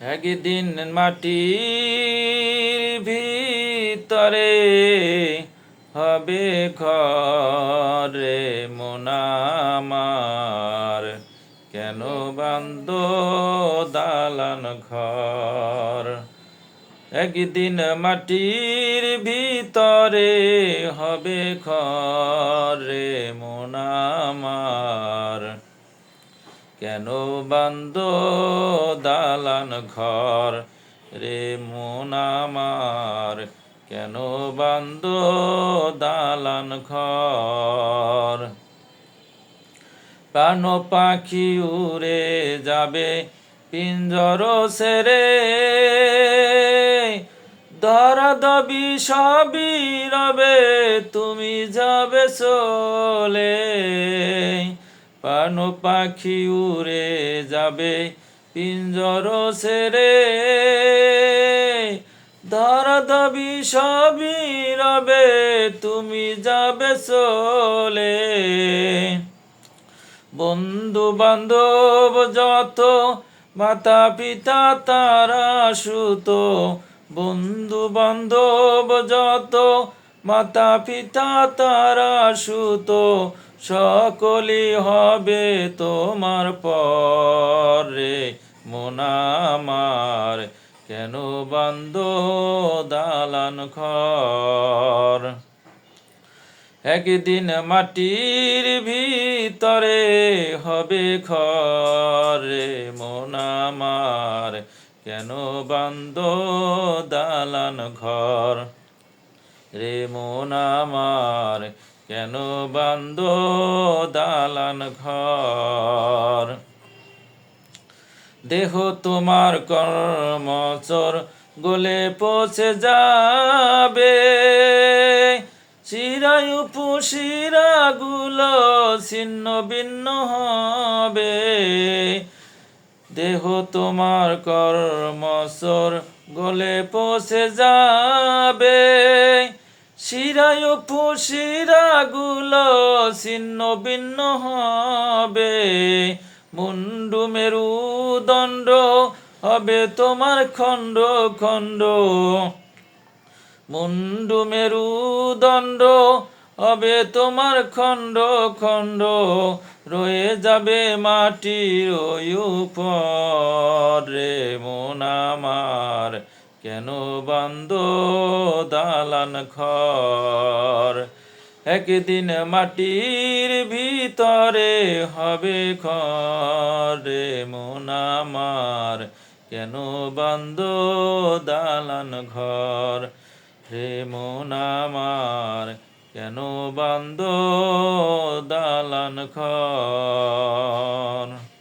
একদিন মাটির ভিতরে হবে ঘরে মোনামার কেন বান্দ দালান ঘর? একদিন মাটির ভিতরে হবে ঘরে মোনামার কেন বান্দ দালান ঘর? রে মোনামার কেন বান্ধ দালান ঘর? প্রাণ পাখি উড়ে যাবে পিঞ্জর সেরে। ধরা দবি সবই রবে, তুমি যাবে চলে। প্রাণ পাখি উড়ে যাবে পিঞ্জর সেরে ধরা দবি সবই রবে তুমি যাবে চলে। বন্ধু বান্ধব যত, মাতা পিতা তারা সুত। বন্ধু বান্ধব যত, মাতা পিতা তারা সুত। সকলই হবে তোমার পরে। মোনামার কেন বান্ধ দালান ঘর? একদিন মাটির ভিতরে হবে ঘরে। মোনামার কেন বান্দ দালান ঘর? রে মোনামার কেন বান্দ দালান ঘর? দেহ তোমার কর্মচর গলে পচে যাবে। শিরায়ু শিরাগুলো ছিন্ন ভিন্ন হবে। দেহ তোমার কর্মচর গলে পচে যাবে। শিরায়ু শিরাগুলো ছিন্ন ভিন্ন হবে। মুন্ডু মেরুদণ্ড হবে তোমার খণ্ড খণ্ড। মুন্ডু মেরুদণ্ড হবে তোমার খণ্ড খণ্ড। রয়ে যাবে মাটির ওই উপরে মন আমার। কেন বান্দ দালান ঘর? একদিন মাটির ভিতরে হবে ঘরে মন আমার। কেন বান্দ দালান ঘর হে মন আমার? কেন বান্দ দালান ঘর?